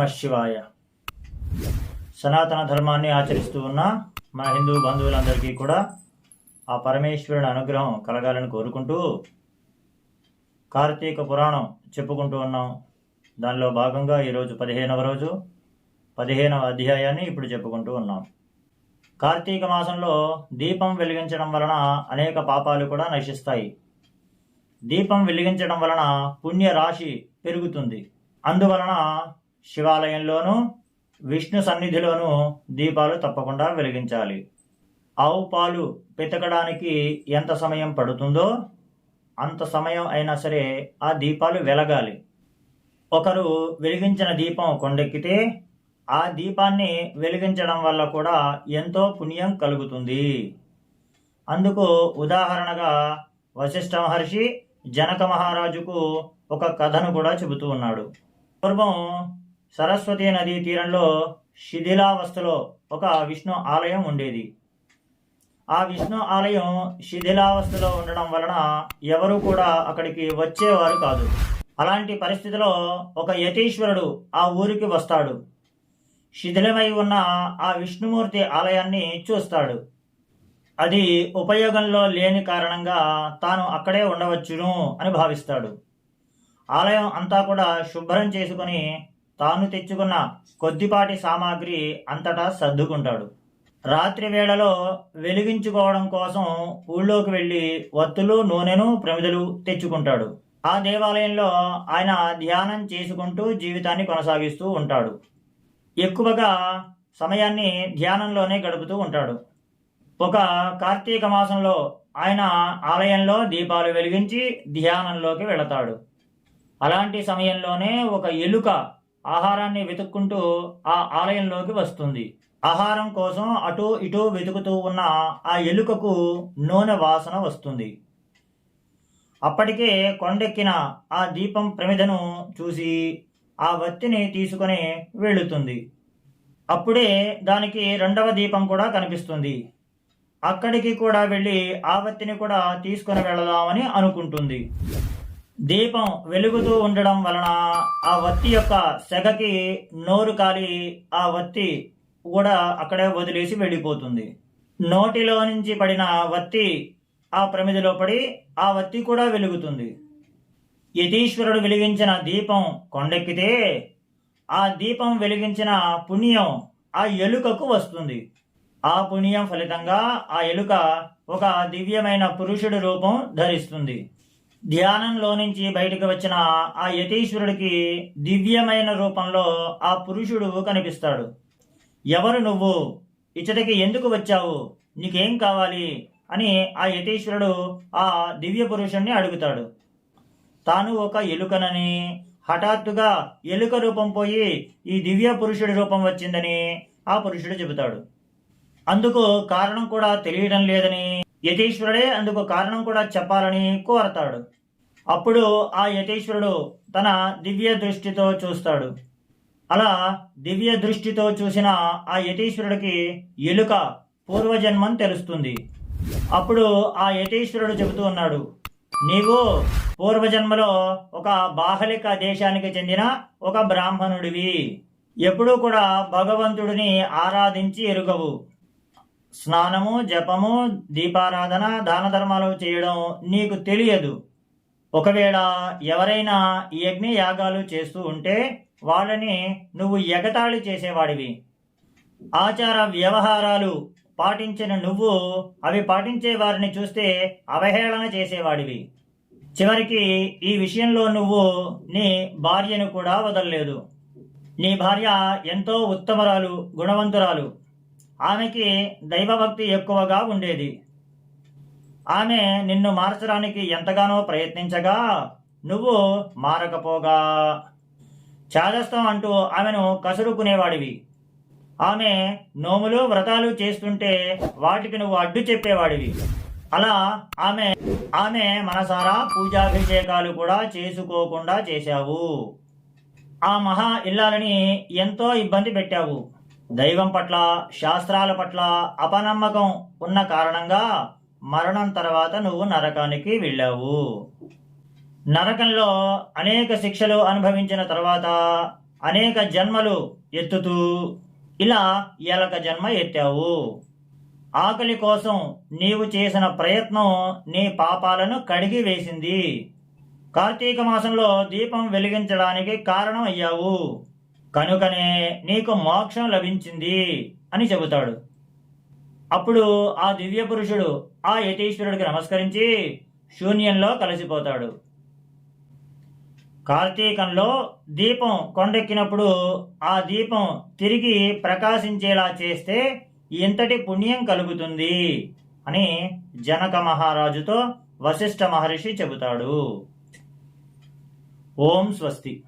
నమ శివాయ. సనాతన ధర్మాన్ని ఆచరిస్తూ ఉన్న మన హిందూ బంధువులందరికీ కూడా ఆ పరమేశ్వరుని అనుగ్రహం కలగాలని కోరుకుంటూ కార్తీక పురాణం చెప్పుకుంటూ ఉన్నాం. దానిలో భాగంగా ఈరోజు పదిహేనవ రోజు పదిహేనవ అధ్యాయాన్ని ఇప్పుడు చెప్పుకుంటూ ఉన్నాం. కార్తీక మాసంలో దీపం వెలిగించడం వలన అనేక పాపాలు కూడా నశిస్తాయి. దీపం వెలిగించడం వలన పుణ్య రాశి పెరుగుతుంది. అందువలన శివాలయంలోనూ విష్ణు సన్నిధిలోనూ దీపాలు తప్పకుండా వెలిగించాలి. ఆవు పాలు పితకడానికి ఎంత సమయం పడుతుందో అంత సమయం అయినా సరే ఆ దీపాలు వెలగాలి. ఒకరు వెలిగించిన దీపం కొండెక్కితే ఆ దీపాన్ని వెలిగించడం వల్ల కూడా ఎంతో పుణ్యం కలుగుతుంది. అందుకు ఉదాహరణగా వశిష్ఠ మహర్షి జనక మహారాజుకు ఒక కథను కూడా చెబుతూ ఉన్నాడు. పూర్వం సరస్వతి నదీ తీరంలో శిథిలావస్థలో ఒక విష్ణు ఆలయం ఉండేది. ఆ విష్ణు ఆలయం శిథిలావస్థలో ఉండడం వలన ఎవరు కూడా అక్కడికి వచ్చేవారు కాదు. అలాంటి పరిస్థితిలో ఒక యతీశ్వరుడు ఆ ఊరికి వస్తాడు. శిథిలమై ఉన్న ఆ విష్ణుమూర్తి ఆలయాన్ని చూస్తాడు. అది ఉపయోగంలో లేని కారణంగా తాను అక్కడే ఉండవచ్చును అని భావిస్తాడు. ఆలయం అంతా కూడా శుభ్రం చేసుకుని తాను తెచ్చుకున్న కొద్దిపాటి సామాగ్రి అంతటా సర్దుకుంటాడు. రాత్రి వేళలో వెలిగించుకోవడం కోసం ఊళ్ళోకి వెళ్ళి వత్తులు నూనెను ప్రమిదలు తెచ్చుకుంటాడు. ఆ దేవాలయంలో ఆయన ధ్యానం చేసుకుంటూ జీవితాన్ని కొనసాగిస్తూ ఉంటాడు. ఎక్కువగా సమయాన్ని ధ్యానంలోనే గడుపుతూ ఉంటాడు. ఒక కార్తీక మాసంలో ఆయన ఆలయంలో దీపాలు వెలిగించి ధ్యానంలోకి వెళతాడు. అలాంటి సమయంలోనే ఒక ఎలుక ఆహారాన్ని వెతుక్కుంటూ ఆ ఆలయంలోకి వస్తుంది. ఆహారం కోసం అటు ఇటు వెతుకుతూ ఉన్న ఆ ఎలుకకు నూనె వాసన వస్తుంది. అప్పటికే కొండెక్కిన ఆ దీపం ప్రమిదను చూసి ఆ వత్తిని తీసుకొని వెళుతుంది అప్పుడే దానికి రెండవ దీపం కూడా కనిపిస్తుంది. అక్కడికి కూడా వెళ్ళి ఆ వత్తిని కూడా తీసుకొని వెళదామని అనుకుంటుంది. దీపం వెలుగుతూ ఉండడం వలన ఆ వత్తి యొక్క సెగకి నోరు కాలి ఆ వత్తి కూడా అక్కడే వదిలేసి వెళ్ళిపోతుంది. నోటిలో నుంచి పడిన వత్తి ఆ ప్రమిదిలో పడి ఆ వత్తి కూడా వెలుగుతుంది. యతీశ్వరుడు వెలిగించిన దీపం కొండెక్కితే ఆ దీపం వెలిగించిన పుణ్యం ఆ ఎలుకకు వస్తుంది. ఆ పుణ్యం ఫలితంగా ఆ ఎలుక ఒక దివ్యమైన పురుషుడి రూపం ధరిస్తుంది. ధ్యానంలో నుంచి బయటకు వచ్చిన ఆ యతీశ్వరుడికి దివ్యమైన రూపంలో ఆ పురుషుడు కనిపిస్తాడు. ఎవరు నువ్వు? ఇచ్చటికి ఎందుకు వచ్చావు? నీకేం కావాలి? అని ఆ యతీశ్వరుడు ఆ దివ్య పురుషుణ్ణి అడుగుతాడు. తాను ఒక ఎలుకనని హఠాత్తుగా ఎలుక రూపం పోయి ఈ దివ్య పురుషుడి రూపం వచ్చిందని ఆ పురుషుడు చెబుతాడు. అందుకు కారణం కూడా తెలియడం లేదని యతీశ్వరుడే అందుకు కారణం కూడా చెప్పాలని కోరతాడు. అప్పుడు ఆ యతీశ్వరుడు తన దివ్య దృష్టితో చూస్తాడు. అలా దివ్య దృష్టితో చూసిన ఆ యతీశ్వరుడికి ఎలుక పూర్వజన్మం తెలుస్తుంది. అప్పుడు ఆ యతీశ్వరుడు చెబుతూ ఉన్నాడు నీవు పూర్వజన్మలో ఒక బాహలిక దేశానికి చెందిన ఒక బ్రాహ్మణుడివి. ఎప్పుడూ కూడా భగవంతుడిని ఆరాధించి ఎరుగవు. స్నానము జపము దీపారాధన దాన ధర్మాలు చేయడం నీకు తెలియదు. ఒకవేళ ఎవరైనా యజ్ఞ యాగాలు చేస్తూ ఉంటే వాళ్ళని నువ్వు ఎగతాళి చేసేవాడివి. ఆచార వ్యవహారాలు పాటించిన నువ్వు అవి పాటించే వారిని చూస్తే అవహేళన చేసేవాడివి. చివరికి ఈ విషయంలో నువ్వు నీ భార్యను కూడా వదలలేదు. నీ భార్య ఎంతో ఉత్తమరాలు గుణవంతురాలు. ఆమెకి దైవభక్తి ఎక్కువగా ఉండేది. ఆమె నిన్ను మార్చడానికి ఎంతగానో ప్రయత్నించగా నువ్వు మారకపోగా. చాదస్తం అంటూ ఆమెను కసురుకునేవాడివి. ఆమె నోములు వ్రతాలు చేస్తుంటే వాటికి నువ్వు అడ్డు చెప్పేవాడివి. అలా ఆమె ఆమె మనసారా పూజాభిషేకాలు కూడా చేసుకోకుండా చేశావు. ఆ మహా ఇల్లాలని ఎంతో ఇబ్బంది పెట్టావు. దైవం పట్ల శాస్త్రాల పట్ల అపనమ్మకం ఉన్న కారణంగా మరణం తర్వాత నువ్వు నరకానికి వెళ్ళావు. నరకంలో అనేక శిక్షలు అనుభవించిన తర్వాత అనేక జన్మలు ఎత్తుతూ ఇలా ఎలక జన్మ ఎత్తావు. ఆకలి కోసం నీవు చేసిన ప్రయత్నం నీ పాపాలను కడిగి వేసింది. కార్తీక మాసంలో దీపం వెలిగించడానికి కారణం అయ్యావు. కనుకనే నీకు మోక్షం లభించింది అని చెబుతాడు. అప్పుడు ఆ దివ్య పురుషుడు ఆ యతీశ్వరుడికి నమస్కరించి శూన్యంలో కలిసిపోతాడు. కార్తీకంలో దీపం కొండెక్కినప్పుడు ఆ దీపం తిరిగి ప్రకాశించేలా చేస్తే ఇంతటి పుణ్యం కలుగుతుంది అని జనక మహారాజుతో వశిష్ఠ మహర్షి చెబుతాడు. ఓం స్వస్తి.